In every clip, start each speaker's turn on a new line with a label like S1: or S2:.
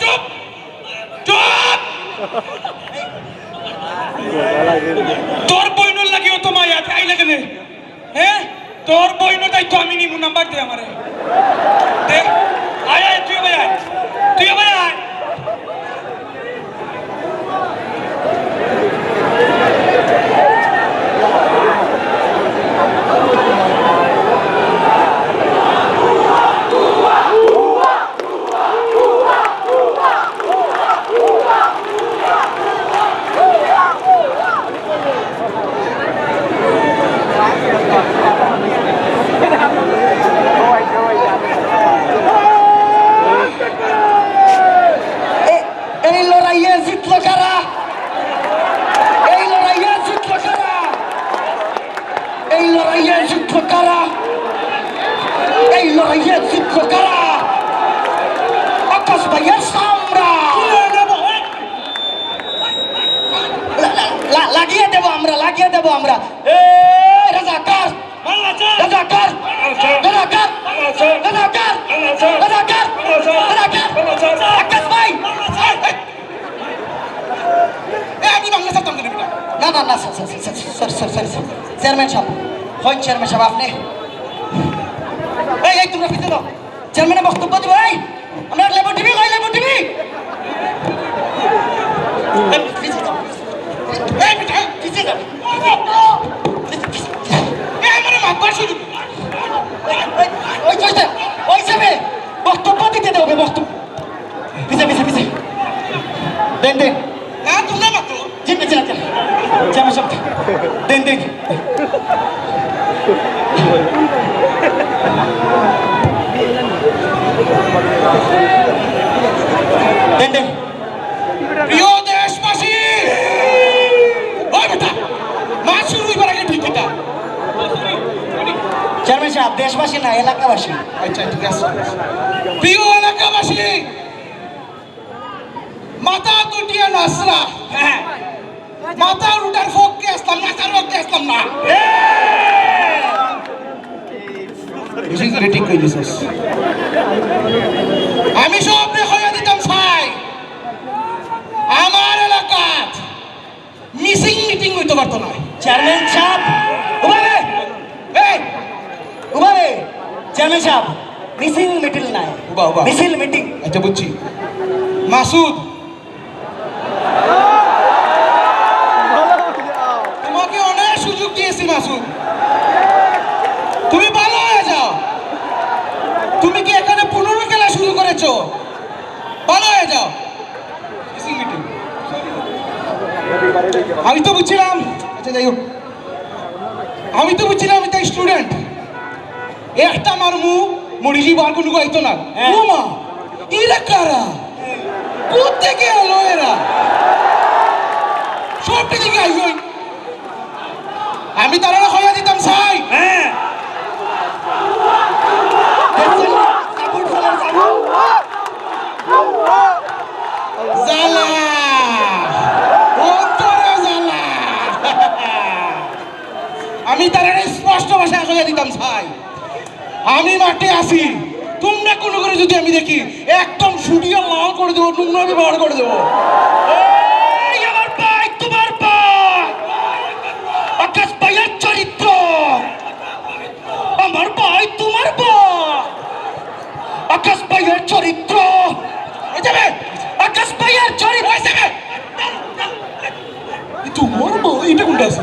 S1: চুপ! চুপ! তোর বইন লাগিও তোমায় আজ আই লাগে হ্যাঁ? তোর বইনটাই তো আমি নিব নাম্বার দে আমারে।
S2: দেখ এই লড়াইয়ে জিতল কারা আকাশ ভাইয়ের সামরা লা- লা- লা- লাগিয়ে দেবো আমরা লাগিয়ে দেবো আমরা এ রাজাকার রাজাকার রাজাকার রাজাকার রাজাকার রাজাকার আকাশ ভাই
S1: আমি বাংলা সাতাম না
S2: না না sorry sorry sorry sorry chairman সাহেব হন চেয়ারম্যান সাহেব আপনি এই এই তোমরা পিছিয়ে দাও চেয়ারম্যানের বক্তব্য দিব এই আমরা লেবু টিভি কই লেবু টিভি বক্তব্য দিতে দেবে বক্তব্য। পিছিয়ে পিছিয়ে পিছিয়ে দেন দেন।
S1: না তোমরা মাত্র
S2: জি পিছিয়ে রাখেন চেয়ারম্যান সাহেব দেন দেন দেন দেন
S1: প্রিয় দেশবাসী
S2: চেয়ারম্যান সাহেব দেশবাসী না এলাকাবাসী?
S1: আচ্ছা ঠিক আছে। প্রিয় এলাকাবাসী মাথা দুটিয়া নাসরা হ্যাঁ মাথা উঠার ফোককে আসলাম মাথার ফোককে আসলাম না। বেশি করে ঠিক কই দিছিস আমি সব হয়ে দিতাম ছাই আমার এলাকাত মিসিং না
S2: চেয়ারম্যান সাহেব উবারে
S1: এই
S2: উবারে চেয়ারম্যান সাহেব মিছিল মিটিং নাই।
S1: উবা, উবা।
S2: মিছিল মিটিং।
S1: আচ্ছা বুঝছি। মাসুদ আমি তো বুঝছিলাম। আচ্ছা যাই হোক। আমি তো বুঝছিলাম আমি তাই স্টুডেন্ট একটা মারমু মরিজি বার কোনো গাইতো না। ও মা ইরা কারা? স্পষ্ট দিতাম ছাই আমি মাঠে আসি, তোমরা কোনো করে যদি আমি দেখি, একদম সুডিও লাল করে দেবো নোংরা ব্যবহার করে দেবো। আমার ভাই, তোমার চরিত্র। ভাই ভাই। ভাই, এটা কোনটা আছে?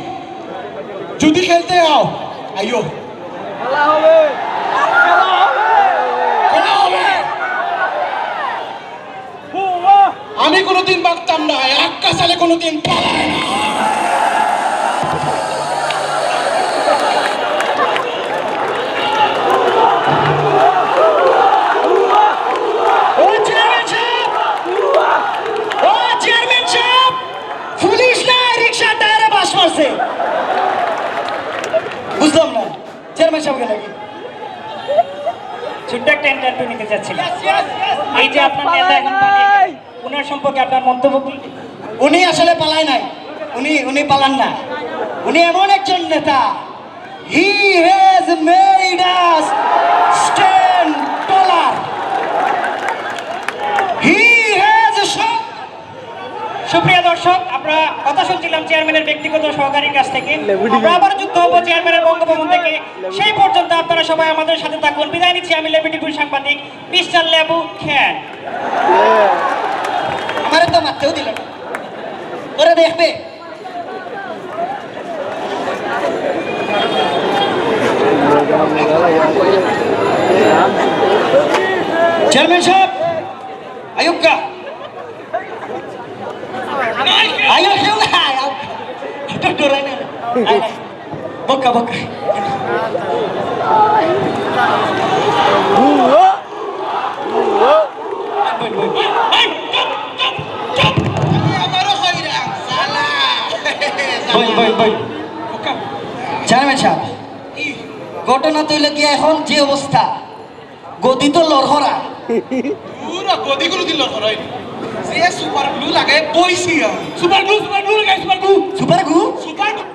S1: যদি খেলতে আও আইও খেলা হবে। আমি কোনোদিন বাঁধতাম না এক সালে কোনোদিন পালায় না।
S3: ওইসব সম্পর্কে আপনার মন্তব্য
S2: উনি আসলে পালায় নাই। উনি উনি পালান না। উনি এমন একজন নেতা। হি হেজ মেড স্টে
S3: সুপ্রিয় দর্শক আমরা কথা শুনছিলাম চেয়ারম্যানের ব্যক্তিগত সহকারীর কাছ থেকে। আমরা আবার যুদ্ধ হব চেয়ারম্যানের বঙ্গভবন থেকে। সেই পর্যন্ত আপনারা সবাই আমাদের সাথে থাকুন। বিদায় নিচ্ছি আমি লেবিটিপুর সাংবাদিক মিস্টার লেবু খ্যান
S2: আমারে তো মারতেও দিল ওরা দেখবে। চেয়ারম্যান সাহেব আয়ুব কা আয়ুব কেউ না আয়ুব এটা ডরাই না আয়, আয়।
S1: আমারও হইরাম সালা
S2: বই বই বই চেয়ারম্যান সাহেব ঘটনা তৈল কি এখন যে অবস্থা? গদি তো লড়হরা।
S1: গদিগুলো দিল ধরাই যে সুপার গ্লু লাগে পয়সিয়া সুপার গ্লু সুপার গ্লু লাগে super glue super glue super glue